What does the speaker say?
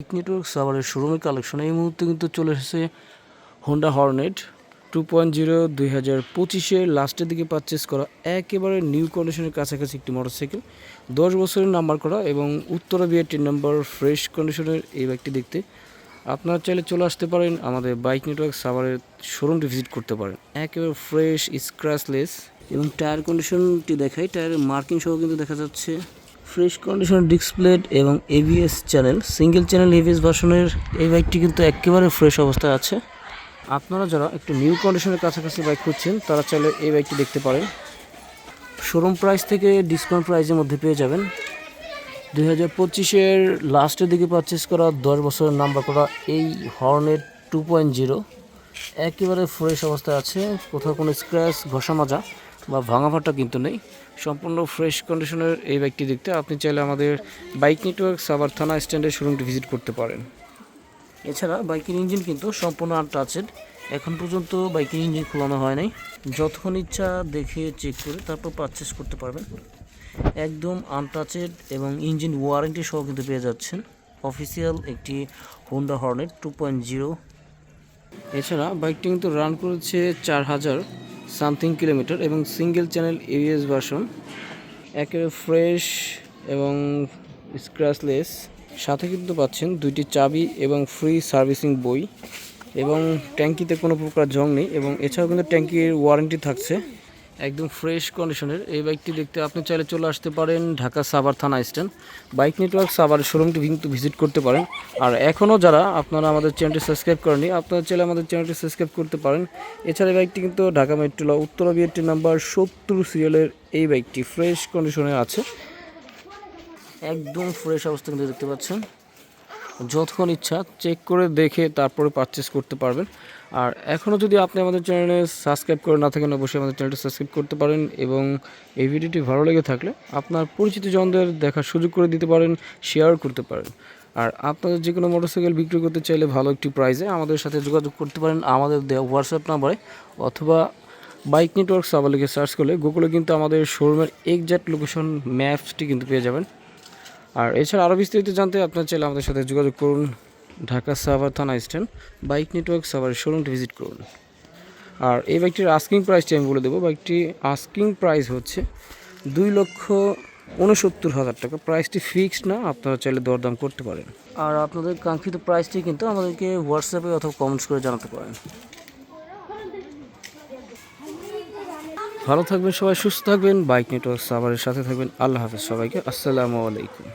Bike network সাভারের শোরুমের collection এই মুহূর্তে কিন্তু চলে এসেছে Honda Hornet two point zero দুই হাজার পঁচিশের লাস্টের দিকে পারচেস করা একেবারে নিউ কন্ডিশনের কাছাকাছি একটি মোটরসাইকেল দশ বছরের নাম্বার করা এবং উত্তরা বিয়ের নম্বর ফ্রেশ কন্ডিশনের এই বাইকটি দেখতে আপনারা চাইলে চলে আসতে পারেন। আমাদের বাইক নেটওয়ার্ক সাভারের শোরুমটি ভিজিট করতে পারেন। একেবারে ফ্রেশ স্ক্র্যাচলেস এবং টায়ার কন্ডিশনটি দেখাই। টায়ারের মার্কিং সহ কিন্তু দেখা যাচ্ছে। ফ্রেশ কন্ডিশন ডিসপ্লেড এবং ABS channel single channel ABS ভার্সনের এই বাইকটি কিন্তু একেবারে ফ্রেশ অবস্থায় আছে। আপনারা যারা একটু নিউ কন্ডিশনের কাছাকাছি বাইক খুঁজছেন, তারা চাইলে এই বাইকটি দেখতে পারেন। শোরুম প্রাইস থেকে ডিসকাউন্ট প্রাইসের মধ্যে পেয়ে যাবেন। দুই হাজার পঁচিশের লাস্টের দিকে পারচেস করা দশ বছরের নাম্বার করা এই হর্নের টু পয়েন্ট জিরো একেবারে ফ্রেশ অবস্থায় আছে। কোথাও কোনো স্ক্র্যাচ ঘষা মাজা। বা ভাঙা ফাটা কিন্তু নেই। সম্পূর্ণ ফ্রেশ কন্ডিশনের এই বাইকটি দেখতে। আপনি চাইলে আমাদের বাইক নেটওয়ার্ক সাভার থানা স্ট্যান্ডের শোরুমটি ভিজিট করতে পারেন। এছাড়া বাইকের ইঞ্জিন কিন্তু সম্পূর্ণ আনটাচেড এখন পর্যন্ত বাইকের ইঞ্জিন খোলানো হয় নাই। যতক্ষণ ইচ্ছা দেখে চেক করে তারপর পারচেস করতে পারবেন। একদম আনটাচেড এবং ইঞ্জিন ওয়ারেন্টি সহ কিন্তু পেয়ে যাচ্ছেন। অফিসিয়াল একটি Honda Hornet two point zero এছাড়া বাইকটি কিন্তু রান করেছে চার হাজার। সামথিং কিলোমিটার এবং সিঙ্গেল চ্যানেল ইউএস ভার্সন, একেবারে ফ্রেশ এবং স্ক্র্যাচলেস। সাথে কিন্তু পাচ্ছেন দুইটি চাবি এবং ফ্রি সার্ভিসিং বই এবং ট্যাঙ্কিতে কোনো প্রকার জং নেই এবং এছাড়াও কিন্তু ট্যাঙ্কির ওয়ারেন্টি থাকছে। একদম ফ্রেশ কন্ডিশনের এই বাইকটি দেখতে আপনি চাইলে চলে আসতে পারেন ঢাকা সাভার থানা স্ট্যান্ড বাইক নেটওয়ার্ক সাভার শোরুমটি কিন্তু ভিজিট করতে পারেন। আর এখনও যারা আপনারা আমাদের চ্যানেলটি সাবস্ক্রাইব করেনি আপনারা চাইলে আমাদের চ্যানেলটি সাবস্ক্রাইব করতে পারেন। এছাড়া এই বাইকটি কিন্তু ঢাকা মেট্রোলা উত্তরা বিএটি নাম্বার সত্তর সিরিয়ালের এই বাইকটি ফ্রেশ কন্ডিশনে আছে। একদম ফ্রেশ অবস্থা কিন্তু দেখতে পাচ্ছেন। যতক্ষণ ইচ্ছা চেক করে দেখে তারপরে পারচেস করতে পারবেন। আর এখনও যদি আপনি আমাদের চ্যানেলে সাবস্ক্রাইব করে না থাকেন, অবশ্যই আমাদের চ্যানেলটি সাবস্ক্রাইব করতে পারেন এবং এই ভিডিওটি ভালো লেগে থাকলে আপনার পরিচিত জনদের দেখার সুযোগ করে দিতে পারেন শেয়ার করতে পারেন। আর আপনাদের যে কোনো মোটরসাইকেল বিক্রি করতে চাইলে ভালো একটি প্রাইসে আমাদের সাথে যোগাযোগ করতে পারেন। আমাদের হোয়াটসঅ্যাপ নাম্বারে অথবা বাইক নেটওয়ার্ক সাবার লিখে সার্চ করলে গুগলে কিন্তু আমাদের শোরুমের এক্সাক্ট লোকেশন ম্যাপসটি কিন্তু পেয়ে যাবেন। আর এছাড়া আরও বিস্তারিত জানতে আপনার চাইলে আমাদের সাথে যোগাযোগ করুন। ঢাকা সাভার থানা স্ট্যান্ড, বাইক নেটওয়ার্ক সাভার শোরুমটি ভিজিট করুন। আর এই বাইকটির আস্কিং প্রাইসটি আমি বলে দেবো। বাইকটি আস্কিং প্রাইস হচ্ছে দুই লক্ষ উনসত্তর হাজার টাকা। প্রাইসটি ফিক্সড না, আপনারা চাইলে দরদাম করতে পারেন। আর আপনাদের কাঙ্ক্ষিত প্রাইসটি কিন্তু আমাদেরকে হোয়াটসঅ্যাপে অথবা কমেন্টস করে জানাতে পারেন। ভালো থাকবেন সবাই, সুস্থ থাকবেন। বাইক নেটওয়ার্ক সাভারের সাথে থাকবেন। আল্লাহ হাফেজ সবাইকে। আসসালামু আলাইকুম।